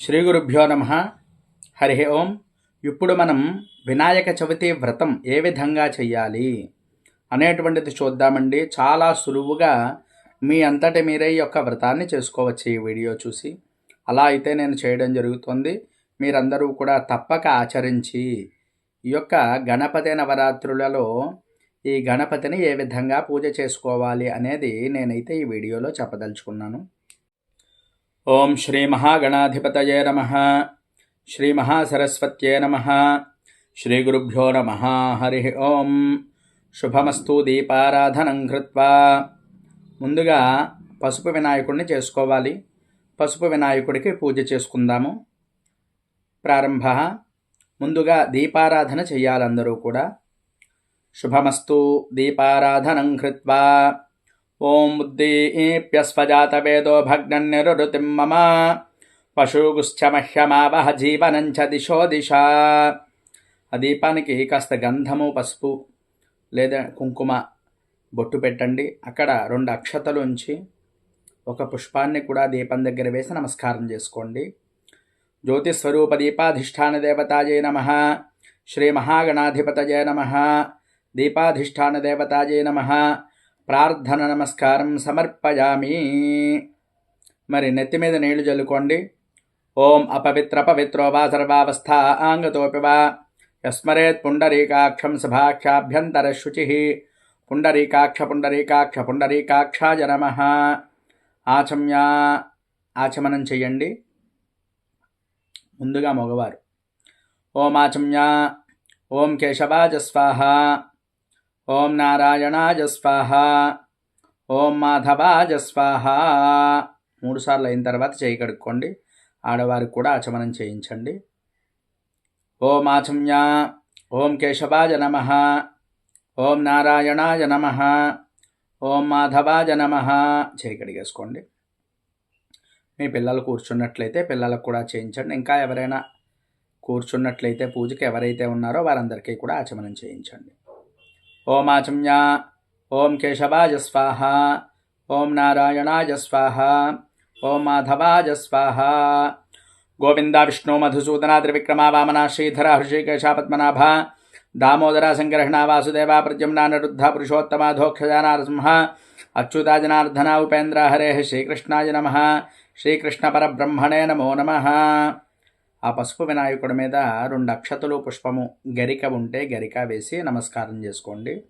శ్రీ గురుభ్యో నమ. హరి ఓం. ఇప్పుడు మనం వినాయక చవితి వ్రతం ఏ విధంగా చెయ్యాలి అనేటువంటిది చూద్దామండి. చాలా సులువుగా మీ అంతటి మీరే ఈ యొక్క వ్రతాన్ని చేసుకోవచ్చు ఈ వీడియో చూసి. అలా అయితే నేను చేయడం జరుగుతుంది. మీరందరూ కూడా తప్పక ఆచరించి ఈ యొక్క గణపతి నవరాత్రులలో ఈ గణపతిని ఏ విధంగా పూజ చేసుకోవాలి అనేది నేనైతే ఈ వీడియోలో చెప్పదలుచుకున్నాను. ఓం శ్రీ మహాగణాధిపతయే నమ. శ్రీ మహాసరస్వత్యే నమ. శ్రీ గురుభ్యో నమ. హరి ఓం. శుభమస్తు దీపారాధనం కృత్వా. ముందుగా పసుపు వినాయకుడిని చేసుకోవాలి. పసుపు వినాయకుడికి పూజ చేసుకుందాము. ప్రారంభ. ముందుగా దీపారాధన చెయ్యాలందరూ కూడా. శుభమస్తు దీపారాధనం కృత్వా. ఓం ఉద్దీప్యస్వజాతవేదో భగ్నన్నిరుతిం మమ. పశుగుశ్చ మహ్యమావహ జీవనంచ దిశో దిశ. ఆ దీపానికి కాస్త గంధము పసుపు లేదా కుంకుమ బొట్టు పెట్టండి. అక్కడ రెండు అక్షతలు ఉంచి ఒక పుష్పాన్ని కూడా దీపం దగ్గర వేసి నమస్కారం చేసుకోండి. జ్యోతిస్వరూప దీపాధిష్టాన దేవతాజయ నమ. శ్రీ మహాగణాధిపతయే నమ. దీపాధిష్టాన దేవతాజయ నమ. ప్రార్థన నమస్కారం సమర్పయామి. మరి నెత్తి మీద నీళ్ళు చల్లుకోండి ఓం అపవిత్ర పవిత్రో వా సర్వావస్థ ఆంగతోపి వా. యస్మరేత్ పుండరీకాక్షం సభాఖ్యాభ్యంతర శుచి పుండరీకాక్ష పుండరీకాక్ష పుండరీకాక్షాయ నమ. ఆచమ్యా ఆచమనం చెయ్యండి. ముందుగా మగవారు. ఓం ఆచమ్య. ఓం కేశవాజ స్వాహ. ఓం నారాయణాయ స్వాహ. ఓం మాధవాయ స్వాహ. మూడుసార్లు అయిన తర్వాత చేయి కడుక్కోండి. ఆడవారికి కూడా ఆచమనం చేయించండి. ఓం ఆచమ్య. ఓం కేశవాయ నమ. ఓం నారాయణాయ నమ. ఓం మాధవాయ నమ. చేయి కడిగేసుకోండి. మీ పిల్లలు కూర్చున్నట్లయితే పిల్లలకు కూడా చేయించండి. ఇంకా ఎవరైనా కూర్చున్నట్లయితే పూజకి ఎవరైతే ఉన్నారో వారందరికీ కూడా ఆచమనం చేయించండి. ఓం ఆచమ్య ఓం కేశవాజ స్వాహ ఓం నారాయణాయ స్వాహ ఓం మాధవాజ స్వాహ గోవింద విష్ణు మధుసూదన త్రివిక్రమ వామన శ్రీధర హృషికేశ పద్మనాభ దామోదర సంగ్రహణ వాసుదేవ ప్రద్యుమ్న నరుద్ధ పురుషోత్తమ ధోక్షజ నరసింహ అచ్యుత జనార్దన ఉపేంద్ర హరే శ్రీకృష్ణాయ నమ శ్రీకృష్ణ పరబ్రహ్మణే నమో నమ ఆ పసుపు వినాయకుడి మీద రెండు అక్షతలు పుష్పము గరిక ఉంటే గరిక వేసి నమస్కారం చేసుకోండి.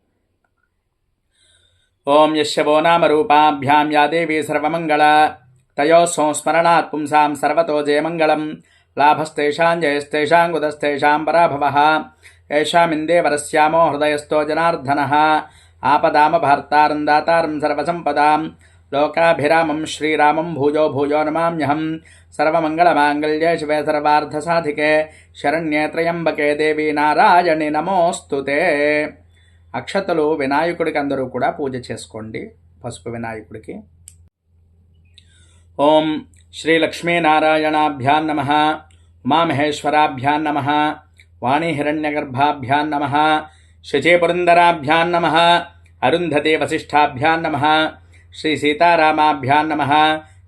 ఓం యశవో నామరూపాభ్యాం యాదేవి సర్వమంగళ. తయో సంస్మరణాత్ పుంసాం సర్వతో జయమంగళం. లాభస్తేషాం జయస్తేషాం కుతస్తేషాం పరాభవ. ఏషామిందే వరస్యామో హృదయస్థో జనార్దన. ఆపదామ భర్తారం దాతారం సర్వసంపదాం. లోకాభిరామం శ్రీరామం భూజో భూజో నమామ్యహం సర్వమంగళమాంగళ్య శివే సర్వార్థసాధికే శరణ్యే త్రయంబకే దేవి నారాయణి నమోస్తుతే అక్షతలు వినాయకుడికి అందరూ కూడా పూజ చేసుకోండి పసుపు వినాయకుడికి. ఓం శ్రీ లక్ష్మీనారాయణాభ్యాం నమ ఉమామహేశ్వరాభ్యాం నమ వాణీహిరణ్యగర్భాభ్యాం నమ శచీపురందరాభ్యాం నమ అరుంధతి వసిష్ఠాభ్యాం నమ శ్రీ సీతారామాభ్యాం నమ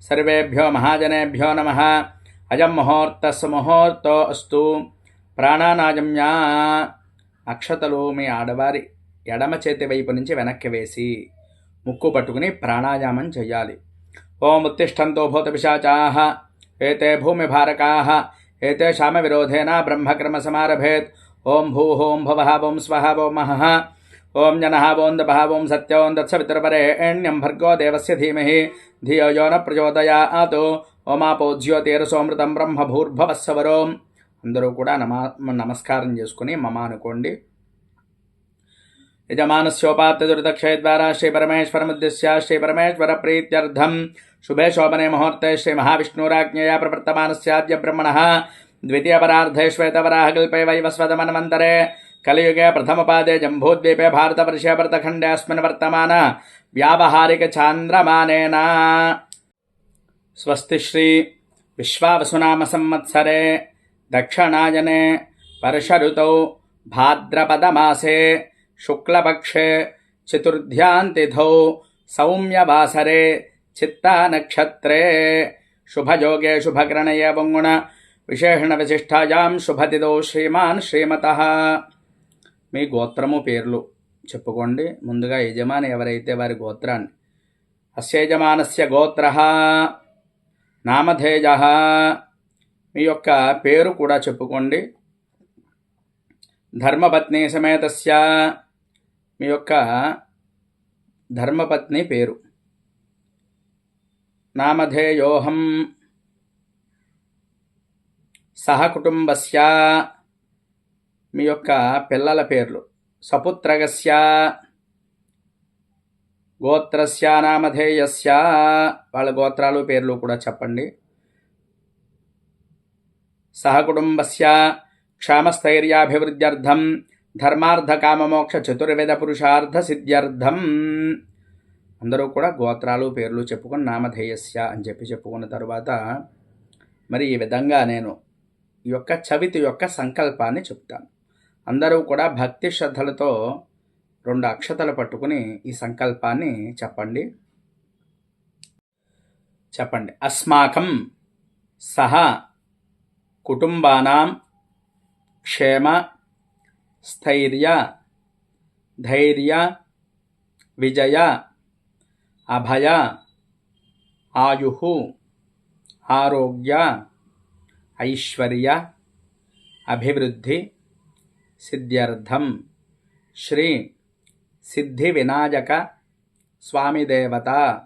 సర్వేభ్యో మహాజనేభ్యో నమ అజం ముహూర్తస్ ముహూర్తో అస్తు ప్రాణానాజమ్యా అక్షతలు మీ ఆడవారి ఎడమ చేతి వైపు నుంచి వెనక్కి వేసి ముక్కు పట్టుకుని ప్రాణాయామం చెయ్యాలి. ఓం ఉత్తిష్టంతో భూత పిశాచాః ఏతే భూమిభారకాः। ఏతేషామ విరోధేన బ్రహ్మక్రమ సమారభేత్। ఓం భూ హోం భవ ఓం స్వహ ఓం మహः ఓం జనः ఓం దపः ఓం సత్యోం దత్సవితరపరేణ్యం భర్గో దేవస్య ధీమహి. ధియో యో న ప్రచోదయాత్. ఓమాపో జ్యోతిరసోమృతం బ్రహ్మ భూర్భవస్సవరోం అందరూ కూడా నమా నమస్కారం చేసుకుని మమ అనుకోండి. యజమానస్యోపాత్తదురితక్షయ శ్రీపరమేశ్వరముద్దిశ్య శ్రీపరమేశ్వర ప్రీత్యర్థం శుభే శోభనే ముహూర్తే శ్రీ మహావిష్ణురాజ్ఞయా ప్రవర్తమానస్యాద్య బ్రహ్మణ. ద్వితీయపరార్ధే శ్వేతవరాహకల్పే వైవస్వతమన్వంతరే कलियुगे प्रथमपादे जम्बूद्वीपे भारतवर्षे व्रतखण्डेऽस्मिन् वर्तमान। व्यावहारिकचान्द्रमानेन स्वस्ति श्री विश्वावसुनामसंवत्सरे। दक्षिणायने वर्षऋतौ भाद्रपदमासे। शुक्लपक्षे चतुर्ध्यान्तिथौ सौम्यवासरे चित्तानक्षत्रे। शुभयोगे शुभग्रणये विशेषण विशिष्टायां शुभतिदौ श्रीमान् श्रीमतः। మీ గోత్రము పేర్లు చెప్పుకోండి. ముందుగా యజమాని ఎవరైతే వారి గోత్రాన్ని అస్యజమానస్య గోత్ర నామధేయ మీ యొక్క పేరు కూడా చెప్పుకోండి. ధర్మపత్ని సమేతస్య మీ యొక్క ధర్మపత్ని పేరు. నామధేయోహం సహకుటుంబస్య మీ యొక్క పిల్లల పేర్లు. సపుత్రగస్య గోత్రస్య నామధేయస్య వాళ్ళ గోత్రాలు పేర్లు కూడా చెప్పండి. సహకుటుంబస్య క్షామస్థైర్యాభివృద్ధ్యర్థం ధర్మార్థకామమోక్ష చతుర్వేద పురుషార్థ సిద్ధ్యర్థం. అందరూ కూడా గోత్రాలు పేర్లు చెప్పుకొని నామధేయస్య అని చెప్పి చెప్పుకున్న తర్వాత మరి ఈ విధంగా నేను ఈ యొక్క చవితి యొక్క సంకల్పాన్ని చెప్తాను. అందరూ కూడా భక్తి శ్రద్ధలతో రెండు అక్షతలు పట్టుకుని ఈ సంకల్పాన్ని చెప్పండి. చెప్పండి. అస్మాకం సహ కుటుంబానాం క్షేమ స్థైర్య ధైర్య విజయ అభయ ఆయు ఆరోగ్య ఐశ్వర్య అభివృద్ధి సిద్ధ్యర్థం. శ్రీ సిద్ధి వినాయక స్వామిదేవత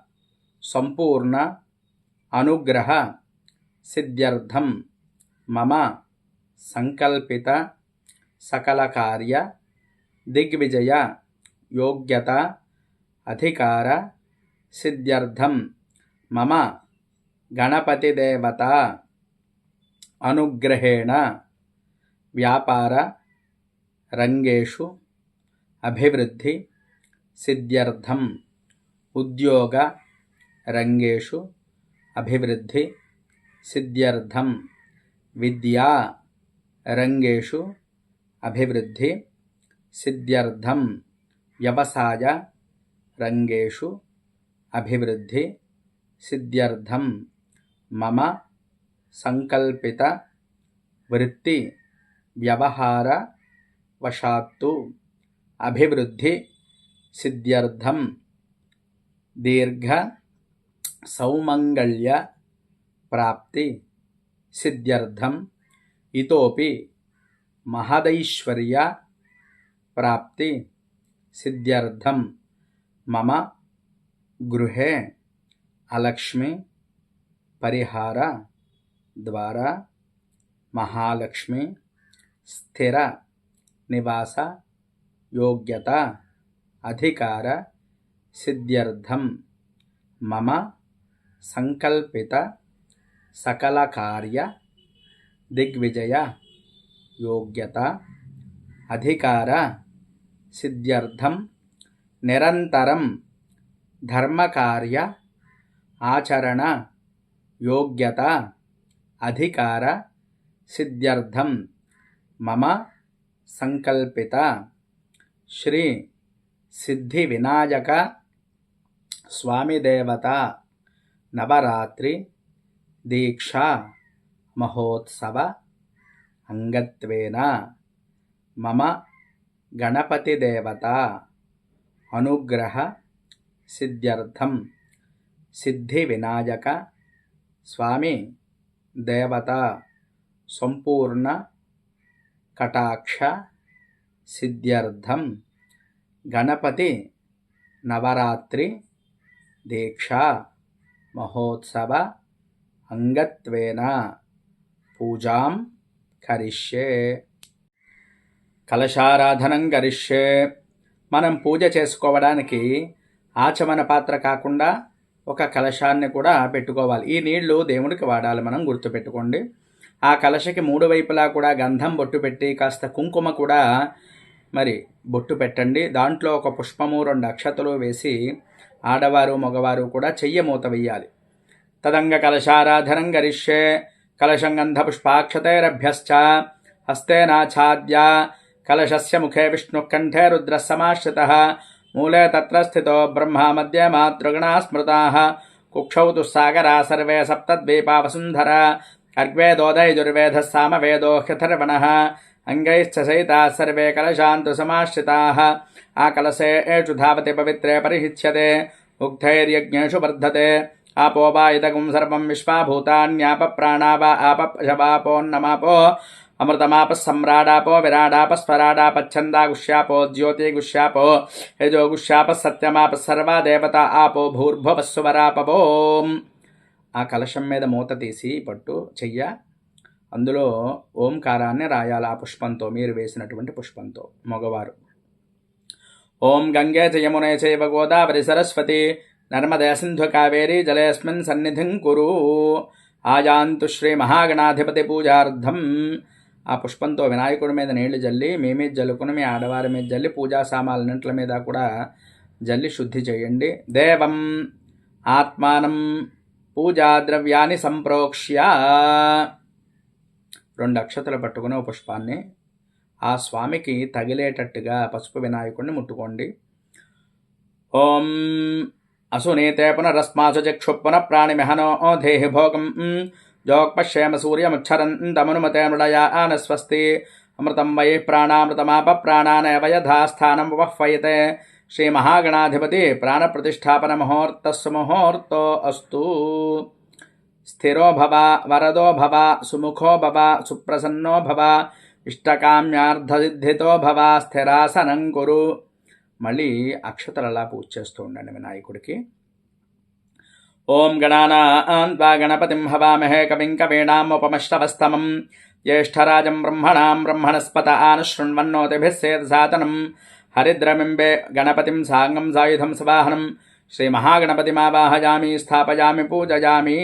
సంపూర్ణ అనుగ్రహ సిద్ధ్యర్థం. మమ సంకల్పిత సకల కార్య దిగ్విజయ యోగ్యత అధికార సిద్ధ్యర్థం. మమ గణపతిదేవత అనుగ్రహేణ వ్యాపార రంగేషు అభివృద్ధి సిద్ధ్యర్థం ఉద్యోగ రంగేషు అభివృద్ధి సిద్ధ్యర్థం విద్యా రంగేషు అభివృద్ధి సిద్ధ్యర్థం వ్యవసాయ రంగేషు అభివృద్ధి సిద్ధ్యర్థం మమ సంకల్పిత వృత్తి వ్యవహార వశాత్తు అభివృద్ధి సిద్ధ్యర్థం దీర్ఘ సౌమంగళ్య ప్రాప్తి సిద్ధ్యర్థం ఇతోపి మహదైశ్వర్య ప్రాప్తి సిద్ధ్యర్థం మమ గృహే అలక్ష్మి పరిహార ద్వారా మహాలక్ష్మి స్థిర నివాస యోగ్యత అధికార సిద్ధ్యర్థం మమ సంకల్పిత సకల కార్య దిగ్విజయ యోగ్యత అధికార సిద్ధ్యర్థం నిరంతరం ధర్మకార్య ఆచరణ యోగ్యత అధికార సిద్ధ్యర్థం మమ సంకల్పిత శ్రీ సిద్ధి వినాయక స్వామి దేవత నవరాత్రి దీక్షా మహోత్సవ అంగత్వేన మమ గణపతి దేవత అనుగ్రహ సిద్ధ్యర్థం సిద్ధి వినాయక స్వామి దేవత సంపూర్ణ కటాక్ష సిద్ధ్యర్థం గణపతి నవరాత్రి దీక్షా మహోత్సవ అంగత్వేన పూజాం కరిష్యే. కలశారాధనం కరిష్యే. మనం పూజ చేసుకోవడానికి ఆచమన పాత్ర కాకుండా ఒక కలశాన్ని కూడా పెట్టుకోవాలి. ఈ నీళ్ళు దేవుడికి వాడాలి. మనం గుర్తుపెట్టుకోండి. ఆ కలశకి మూడు వైపులా కూడా గంధం బొట్టు పెట్టి కాస్త కుంకుమ కూడా మరి బొట్టు పెట్టండి. దాంట్లో ఒక పుష్పము రెండు అక్షతలు వేసి ఆడవారు మగవారు కూడా చెయ్య మూత వెయ్యాలి. తదంగ కలశారాధనం గరిష్యే. కలశంగంధ పుష్పాక్షతైరభ్యశ్చ. హస్తేనాఛాద్య కలశస్య ముఖే విష్ణుకంఠే రుద్రస్సమాశ్రిత మూలే తత్ర స్థితో బ్రహ్మ మధ్య మాతృగణ స్మృతా. కుక్షౌ దుస్సాగరా సర్వే సప్తద్వీపా వసుంధర. अर्ग्वेदोदयजुर्वेदः सामवेदो ह्यथर्वणः, अङ्गैश्च सहिताः सर्वे कलशान्तु समाश्रिताः। आकलसे एषु धावति पवित्रे परिहिच्यते, उक्थैर्यज्ञेषु वर्धते। आपो वा इदगुं सर्वं विश्वाभूतान्यापप्राणा वा आपशवापोन्नमापो अमृतमापः सम्राडापो विराडापस्वराडापच्छन्दागुष्यापो, ज्योतिगुष्यापो यजोगुष्यापः सत्यमापः सर्वा देवता आपो भूर्भवः ఆ కలశం మీద మూత తీసి పట్టు చెయ్య. అందులో ఓంకారాన్ని రాయాలి ఆ పుష్పంతో మీరు వేసినటువంటి పుష్పంతో మగవారు. ఓం గంగే జయమునే చైవ గోదావరి సరస్వతి నర్మదే సింధు కావేరి జలేస్మిన్ సన్నిధిం కురు. ఆయాంతు శ్రీ మహాగణాధిపతి పూజార్థం. ఆ పుష్పంతో వినాయకుడి మీద నీళ్ళు జల్లి మీ మీద జల్లుకుని మీ ఆడవారి మీద జల్లి పూజా సామాన్నింట్ల మీద కూడా జల్లి శుద్ధి చేయండి. దేవం ఆత్మానం పూజా ద్రవ్యాన్ని సంప్రోక్ష్య. రెండు అక్షతలు పట్టుకుని పుష్పాన్ని. ఆ స్వామికి తగిలేటట్టుగా పసుపు వినాయకుడిని ముట్టుకోండి. ఓం అసునీతే పునరస్మాసు చక్షుప్పున ప్రాణిమిహనో దేహి భోగం. జోక్పశ్యేమ సూర్యముచ్చరంతమనుమతే ఆన స్వస్తి. అమృతం వై ప్రాణామృతమాప ప్రాణానయవయధాస్థానం వహ్వయతే. శ్రీమహాగణాధిపతి ప్రాణప్రతిష్టాపన ముహూర్తస్సు ముహూర్తో అస్తు. స్థిరో భవ వరదో భవ సుముఖో భవ సుప్రసన్నో భవ ఇష్టకామ్యార్థసిద్ధితో భవ స్థిరాసనం కురు. మళ్ళీ అక్షతలలా పూజ చేస్తూ ఉండండి వినాయకుడికి ఓం గణానాన్వా గణపతిం హవామహే కవిం కవీణాం ఉపమశ్రవస్తమం జ్యేష్ఠరాజం బ్రహ్మణాం బ్రహ్మణస్పత ఆనుశృణ్వన్నోతిభిస్సేదసాతనం హరిద్రమింబే గణపతిం సాంగం సాయుధం సవాహనం శ్రీ మహాగణపతిమావాహయామి స్థాపయామి పూజయామి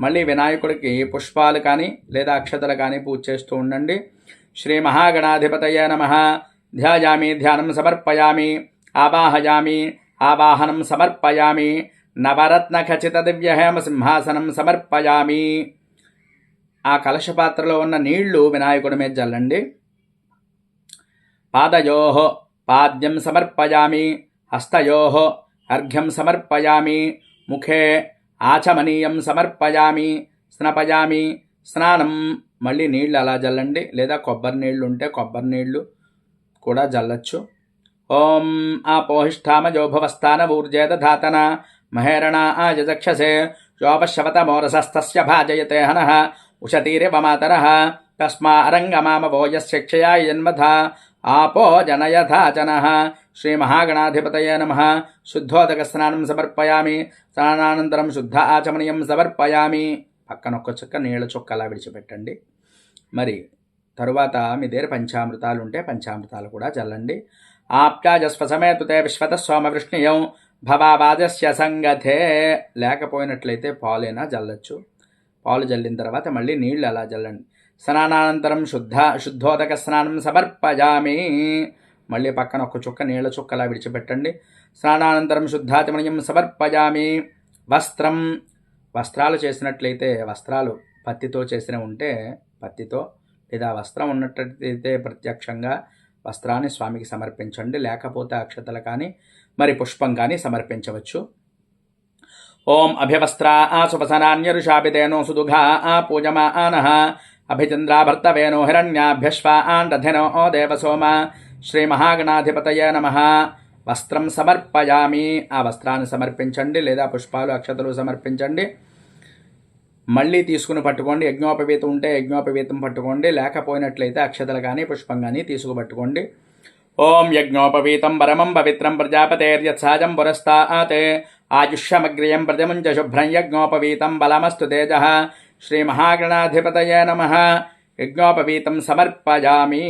మళ్ళీ వినాయకుడికి పుష్పాలు కానీ లేదా అక్షతలు కానీ పూజ చేస్తూ ఉండండి. శ్రీ మహాగణాధిపతయ నమ. ధ్యాయామి ధ్యానం సమర్పయామి. ఆవాహయామి ఆవాహనం సమర్పయామి. నవరత్న ఖచ్చిత దివ్యహేమ సింహాసనం సమర్పయామి. ఆ కలశపాత్రలో ఉన్న నీళ్ళు వినాయకుడి మీద జల్లండి పాదయో పాద్యం సమర్పయామి హస్తయో అర్ఘ్యం సమర్పయామి ముఖే ఆచమనీయం సమర్పయామి స్నపయామి స్నానం. మళ్ళీ నీళ్ళు అలా జల్లండి లేదా కొబ్బరి నీళ్ళు ఉంటే కొబ్బరి నీళ్ళు కూడా జల్లచ్చు ఓం ఆపోహిష్టామజోభవస్థాన ఊర్జేద ధాతన మహేరణ ఆజక్షసే శోపశవతమోరసస్తస్య భాజయతే హనః. ఉషతీరివమాతరः. తస్మా అరంగమామవో యస్యక్షయా జన్మథ ఆపో జనయథాచన శ్రీమహాగణాధిపతయ నమ. శుద్ధోదక స్నానం సమర్పయామి. స్నానానంతరం శుద్ధ ఆచమనీయం సమర్పయామి. పక్కన ఒక్క చుక్క నీళ్ళ చుక్క అలా విడిచిపెట్టండి. మరి తరువాత మీ దగ్గర పంచామృతాలు ఉంటే పంచామృతాలు కూడా చల్లండి. ఆప్యాజస్వ సమేతుతే విశ్వత సోమ వృష్ణియం భవావాజస్య సంగతే. లేకపోయినట్లయితే పాలైనా జల్లచ్చు. పాలు జల్లిన తర్వాత మళ్ళీ నీళ్ళు అలా జల్లండి. స్నానానంతరం శుద్ధ శుద్ధోదక స్నానం సమర్పజామి. మళ్ళీ పక్కన ఒక చుక్క నీళ్ళ చుక్కలా విడిచిపెట్టండి. స్నానానంతరం శుద్ధాతిమణ్యం సమర్పజామి. వస్త్రం. వస్త్రాలు చేసినట్లయితే వస్త్రాలు పత్తితో చేసిన ఉంటే పత్తితో లేదా వస్త్రం ఉన్నట్లయితే ప్రత్యక్షంగా వస్త్రాన్ని స్వామికి సమర్పించండి. లేకపోతే అక్షతలు కానీ మరి పుష్పం కానీ సమర్పించవచ్చు. ఓం అభివస్త్రా సుపసనాన్యరుషాపితేనో సుదుఘా పూజమానః. అభిచంద్రాభర్తవేనో హిరణ్యాభ్యశ్వా ఆండధినో దేవసోమ. శ్రీమహాగణాధిపతయ నమ. వస్త్రం సమర్పయామి. ఆ వస్త్రాన్ని సమర్పించండి లేదా పుష్పాలు అక్షతలు సమర్పించండి. మళ్ళీ తీసుకుని పట్టుకోండి. యజ్ఞోపవీతం ఉంటే యజ్ఞోపవీతం పట్టుకోండి. లేకపోయినట్లయితే అక్షతలు కానీ పుష్పం కానీ తీసుకుపట్టుకోండి. ఓం యజ్ఞోపవీతం పరమం పవిత్రం ప్రజాపతేర్యత్సాజం పురస్తాతే. ఆయుష్యమగ్రియం ప్రజముంచ శుభ్రం యజ్ఞోపవీతం బలమస్తు తేజ శ్రీమహాగణాధిపతయ నమ యజ్ఞోపవీతం సమర్పయామి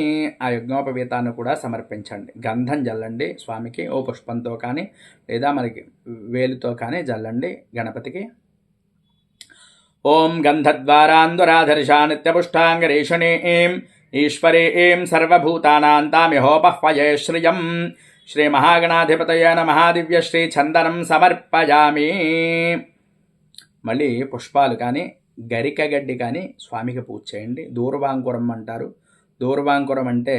ఆ యజ్ఞోపవీతాన్ని కూడా సమర్పించండి। గంధం జల్లండి స్వామికి ఓ పుష్పంతో కానీ లేదా మనకి వేలుతో కానీ జల్లండి గణపతికి. ఓం గంధద్వారాందురాధర్షా నిత్యపుష్టాంగరీషణీం ఈశ్వరీం సర్వభూతానాం తామిహోపహ్వయే శ్రియం। శ్రీ మహాగణాధిపతయ నమహాదివ్య శ్రీ చందనం సమర్పయామి. మళ్ళీ పుష్పాలు కానీ గరిక గడ్డి కానీ స్వామికి పూజ చేయండి. దూర్వాంకురం అంటారు. దూర్వాంకురం అంటే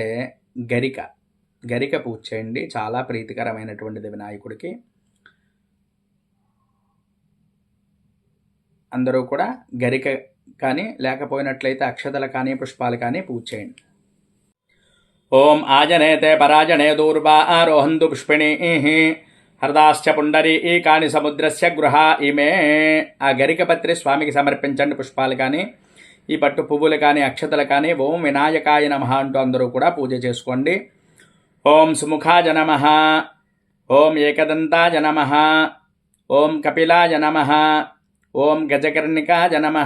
గరిక. గరిక పూజ చేయండి. చాలా ప్రీతికరమైనటువంటిది వినాయకుడికి. అందరూ కూడా గరిక కానీ లేకపోయినట్లయితే అక్షతలు కానీ పుష్పాలు కానీ పూజ చేయండి. ఓం ఆజనేతే పరాజనే దూర్వా ఆరోహంతు పుష్పిణీ. హరదాశ్చ పుండరీ కాని సముద్రస్య గృహ ఇమే. ఆ గరికపత్రి స్వామికి సమర్పించండి పుష్పాలు కానీ ఈ పట్టు పువ్వులు కానీ అక్షతలు కానీ ఓం వినాయకాయ నమ అంటూ అందరూ కూడా పూజ చేసుకోండి. ఓం సుముఖాయ నమ. ఓం ఏకదంతాయ నమ. ఓం కపిలాయ నమ. ఓం గజకర్ణికాయ నమ.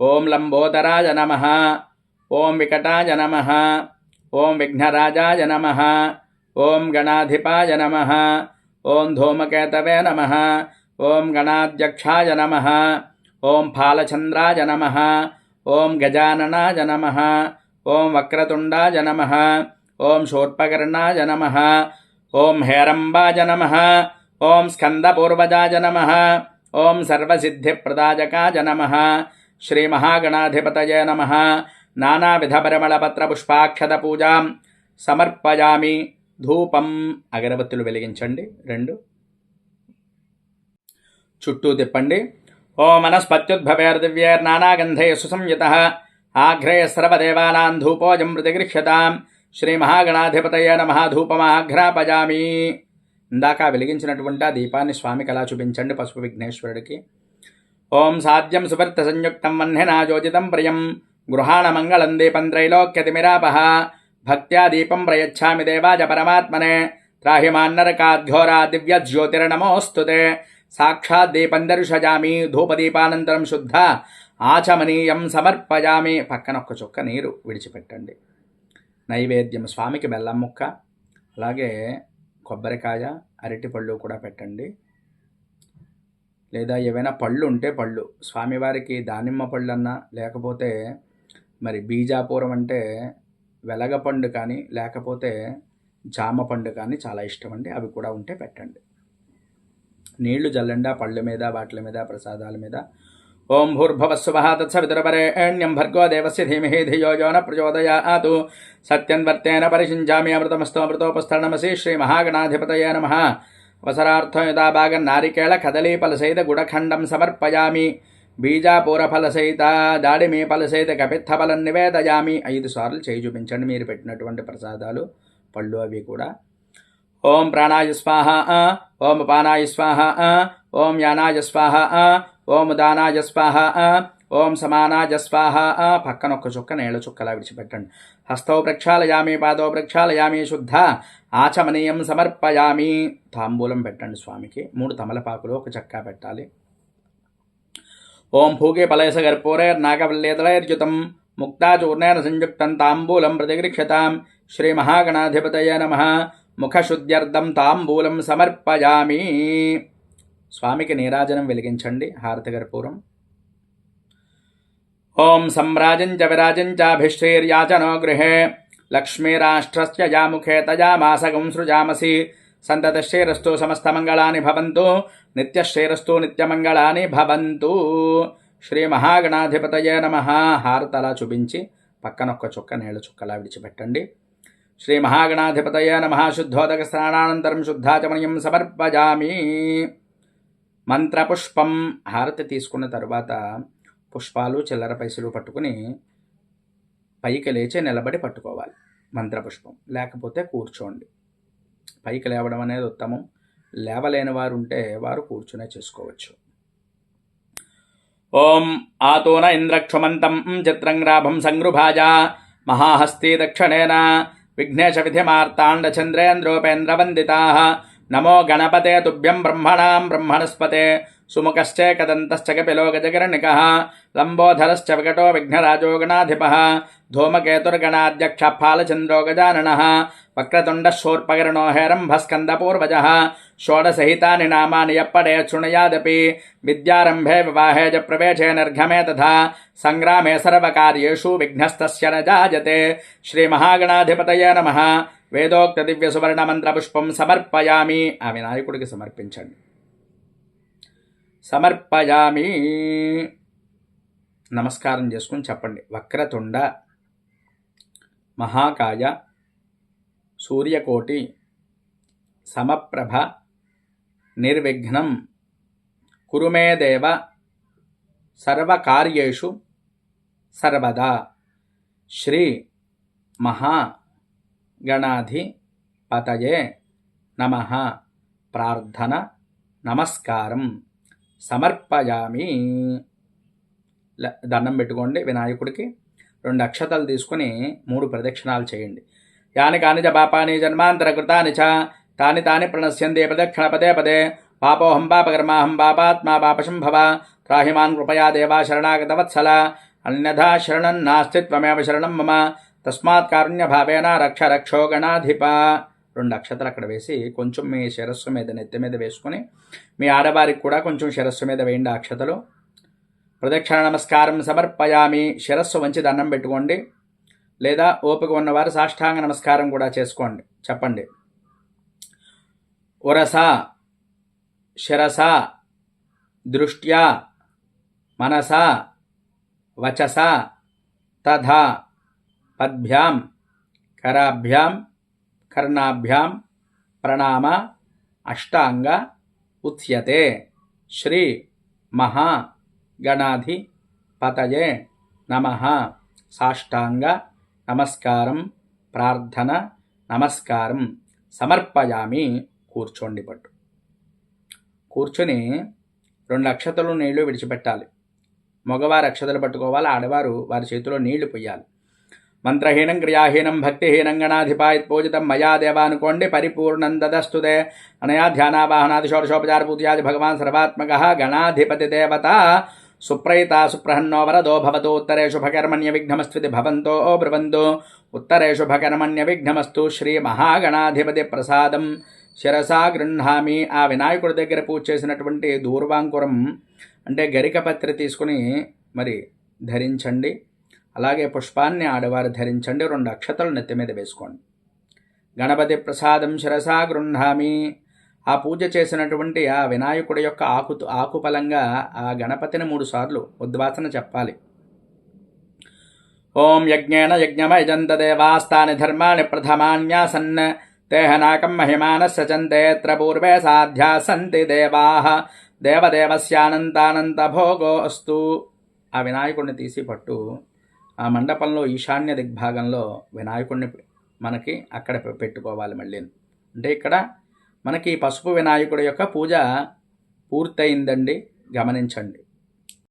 ఓం లంబోదరాయ నమ. ఓం వికటాయ నమ. ఓం విఘ్నరాజాయ నమ ఓం గణాధిపాయ నమ ఓం ధూమకేతవే నమ ఓం గణాధ్యక్షాయ నమ ఓం ఫాలచంద్రాయ నమ ఓం గజాననాయ నమ ఓం వక్రతుండాయ నమ ఓం శూర్పకర్ణాయ నమ ఓం హేరంబాయ నమ ఓం స్కందపూర్వజాయ నమ ఓం సర్వసిద్ధిప్రదాయకాయ నమ శ్రీమహాగణాధిపతయ నమ నానావిధపరిమళపత్రపుష్పాక్షత పూజాం సమర్పయామి ధూపం. అగరబత్తులు వెలిగించండి. రెండు. చుట్టూ తిప్పండి. ఓ మనస్పత్యుద్భవేర్దివ్యేర్నానాగంధే సుసంయుత. ఆఘ్రయ సర్వదేవానాం ధూపోజం మృతిగృహ్యతాం శ్రీ మహాగణాధిపతయ నమ. ధూపమాఘ్రాపజామి. ఇందాక వెలిగించినటువంటి ఆ దీపాన్ని స్వామికి అలా చూపించండి పసుపు విఘ్నేశ్వరుడికి. ఓం సాధ్యం సువర్త సంయుక్తం వహ్నినాజోజితం ప్రియం. గృహాణ మంగళం దీపం త్రైలోక్యతిమిరాపహ భక్త్యా దీపం ప్రయచ్ఛామి దేవాజ పరమాత్మనే. త్రాహిమాన్నరకాధ్యోరా దివ్య జ్యోతిర్నమోస్తుతే సాక్షాత్ దీపం దర్శజామి ధూపదీపానంతరం శుద్ధ. ఆచమనీయం సమర్పయామి పక్కన ఒక్క చుక్క నీరు విడిచిపెట్టండి. నైవేద్యం స్వామికి బెల్లం ముక్క. అలాగే కొబ్బరికాయ అరటిపళ్ళు కూడా పెట్టండి. లేదా ఏవైనా పళ్ళు ఉంటే పళ్ళు. స్వామివారికి దానిమ్మ పళ్ళు అన్నా లేకపోతే మరి బీజాపురం అంటే వెలగపండు కానీ లేకపోతే జామ పండు కానీ చాలా ఇష్టం అండి. అవి కూడా ఉంటే పెట్టండి. నీళ్ళు జల్లండా పళ్ళ మీద వాటి మీద ప్రసాదాల మీద. ఓం భూర్భవస్సువః తత్సవితురపరేణ్యం భర్గో దేవస్య ధీమహి ధియో యో న ప్రచోదయాతు. సత్యన్వర్తేన పరిశించామి అమృతమస్తో అమృతోపస్థరణమసి శ్రీ మహాగణాధిపతయ నమ. అవసరార్థం యథాభాగం నారికేళ కదలీపలసైత గుడఖండం సమర్పయామి. బీజాపూర ఫలసహిత దాడిమి ఫలసహిత కపిత్థ ఫలం నివేదయామి. ఐదు సార్లు చేయి చూపించండి మీరు పెట్టినటువంటి ప్రసాదాలు పళ్ళు అవి కూడా. ఓం ప్రాణాయ స్వాహ ఓం పానాయ స్వాహ ఓం యానాయ స్వాహ ఓం దానాయ స్వాహ ఓం సమానాయ స్వాహ పక్కన ఒక్క చుక్క నేల చుక్కలా విడిచిపెట్టండి. హస్తౌ ప్రక్షాళయామి పాదో ప్రక్షాళయామి శుద్ధ ఆచమనీయం సమర్పయామి. తాంబూలం పెట్టండి స్వామికి. మూడు తమలపాకులు ఒక చక్కా పెట్టాలి. ఓం భూగే పలయస గర్పూరైర్నాగవల్లేదలైర్యుతం ముక్తాచూర్ణేన సంయుక్తం తాంబూలం ప్రతిగృక్షతాం శ్రీమహాగణాధిపతయ నమ. ముఖశుద్ధ్యర్థం తాంబూలం సమర్పయామి. స్వామికి నీరాజనం వెలిగించండి హారతిగర్పూరం ఓం సమ్రాజంచ విరాజంచాభిశ్రీర్యాచనో గృహే. లక్ష్మీరాష్ట్రస్య యాముఖే తయామాసగం సృజామసి. సంతతశ్రీరస్తు సమస్తమంగళాని భవంతు నిత్యశ్రేరస్తు నిత్యమంగళాని భవంతు. శ్రీ మహాగణాధిపతయే నమ. హారతలా చూపించి పక్కనొక్క చుక్క నీళ్ళ చుక్కలా విడిచిపెట్టండి. శ్రీ మహాగణాధిపతయ నమ. శుద్ధోదక స్నానానంతరం శుద్ధాచమనీయం సమర్పజామి. మంత్రపుష్పం. హారతి తీసుకున్న తర్వాత పుష్పాలు చిల్లర పైసలు పట్టుకుని పైకి లేచి నిలబడి పట్టుకోవాలి. మంత్రపుష్పం. లేకపోతే కూర్చోండి. పైకి లేవడం అనేది ఉత్తమం. లేవలేని వారు ఉంటే వారు కూర్చునే చేసుకోవచ్చు. ఓం ఆతోన ఇంద్రక్షమంతం చిత్రంగ్రాభం సంగృభాజ మహాహస్తి దక్షణేన విఘ్నేశ విధిమార్తాండ చంద్రేంద్రోపేంద్రవందితా నమో గణపతే తుభ్యం బ్రహ్మణాం బ్రహ్మణస్పతే సుముఖశ్చే కదంతశ్చ కపిలో లంబోధరశ్చ వికటో విఘ్నరాజోగణాధిప. ధూమకేతుర్గణాధ్యక్ష ఫాళచంద్రో గజానన वक्रतुण्डशोर्पकर्णो हेरम्भस्कन्दपूर्वजः षोडसहितानि नामानि यः पठेत् शृणुयादपि विद्यारम्भे विवाहे च प्रवेशे निर्गमे तथा सङ्ग्रामे सर्वकार्येषु विघ्नस्तस्य न जायते श्रीमहागणाधिपतये नमः వేదోక్త దివ్య సువర్ణ మంత్ర పుష్పం సమర్పయామి ఆ వినాయకుడికి సమర్పించండి సమర్పయామి నమస్కారం చేసుకుని చెప్పండి వక్రతుండ మహాకాయ సూర్యకోటి సమప్రభ నిర్విఘ్నం కురుమేదేవ సర్వకార్యేషు సర్వదా శ్రీ మహా గణాధి నమ. ప్రార్థన నమస్కారం సమర్పయామి. ల- దండం పెట్టుకోండి వినాయకుడికి. రెండు అక్షతలు తీసుకొని మూడు ప్రదక్షిణాలు చేయండి. యాని కాని చ పాపాని జన్మాంతరకృతాని చ తాని తాని ప్రణశ్యంతే ప్రదక్షిణ పదే పదే పాపోహం పాపకర్మాహం పాపాత్మా పాపశంభవ త్రాహిమాన్ కృపయా దేవా శరణాగతవత్సల అన్యథా శరణం నాస్తి త్వమేవ శరణం మమ తస్మాత్ కారుణ్యభావేన రక్ష రక్షో గణాధిప రెండు అక్షతలు అక్కడ వేసి కొంచెం మీ శిరస్సు మీద నెత్తి మీద వేసుకుని మీ ఆడవారికి కూడా కొంచెం శిరస్సు మీద వేయండి అక్షతలు. ప్రదక్షిణ నమస్కారం సమర్పయామి. శిరస్సు వంచి దండం పెట్టుకోండి. లేదా ఓపిక ఉన్నవారు సాష్టాంగ నమస్కారం కూడా చేసుకోండి. చెప్పండి. ఉరస శిరస దృష్ట్యా మనస వచస తథా పద్భ్యాం కరాభ్యాం కర్ణాభ్యాం ప్రణామ అష్టాంగ ఉచ్యతే శ్రీ మహా గణాధి పతయే నమ సాష్టాంగ నమస్కారం ప్రార్థన నమస్కారం సమర్పయామి కూర్చోండి పట్టు. కూర్చొని రెండు అక్షతలు నీళ్ళు విడిచిపెట్టాలి. మగవారు అక్షతలు పట్టుకోవాలి ఆడవారు వారి చేతిలో నీళ్ళు పొయ్యాలి. మంత్రహీనం క్రియాహీనం భక్తిహీనం గణాధిపాయత్ పూజితం మయా దేవానుకోండి పరిపూర్ణం దదస్తుదే అనయా ధ్యానావాహనాది షోడశోపచార పూజయాది భగవాన్ సర్వాత్మక గణాధిపతి దేవత సుప్రయిత సుప్రహన్నో వరదో భవతు ఉత్తరే శుభకర్మణ్య విఘ్నమస్వితి భవంతో బ్రువందు ఉత్తరే శుభకర్మణ్య విఘ్నమస్తు శ్రీ మహాగణాధిపతి ప్రసాదం శిరసా గృహామి ఆ వినాయకుడి దగ్గర పూజ చేసినటువంటి దూర్వాంకురం అంటే గరికపత్రి తీసుకుని మరి ధరించండి. అలాగే పుష్పాన్ని ఆడవారు ధరించండి. రెండు అక్షతలు నెత్తి మీద వేసుకోండి. గణపతి ప్రసాదం శిరసా గృహామి ఆ పూజ చేసినటువంటి ఆ వినాయకుడి యొక్క ఆకు ఆకుపలంగా ఆ గణపతిని మూడుసార్లు ఉద్వాసన చెప్పాలి. ఓం యజ్ఞేన యజ్ఞమయజంత దేవాస్తాని ధర్మాణి ప్రథమాన్యాసన్ తేహనాకం మహిమానస్య చంతేత్ర పూర్వే సాధ్యా సంతి దేవా దేవదేవస్యానంతానంత భోగోస్తు ఆ వినాయకుడిని తీసి పట్టు. ఆ మండపంలో ఈశాన్య దిగ్భాగంలో వినాయకుడిని మనకి అక్కడ పెట్టుకోవాలి మళ్ళీ. అంటే ఇక్కడ మనకి ఈ పసుపు వినాయకుడి యొక్క పూజ పూర్తయిందండి. గమనించండి.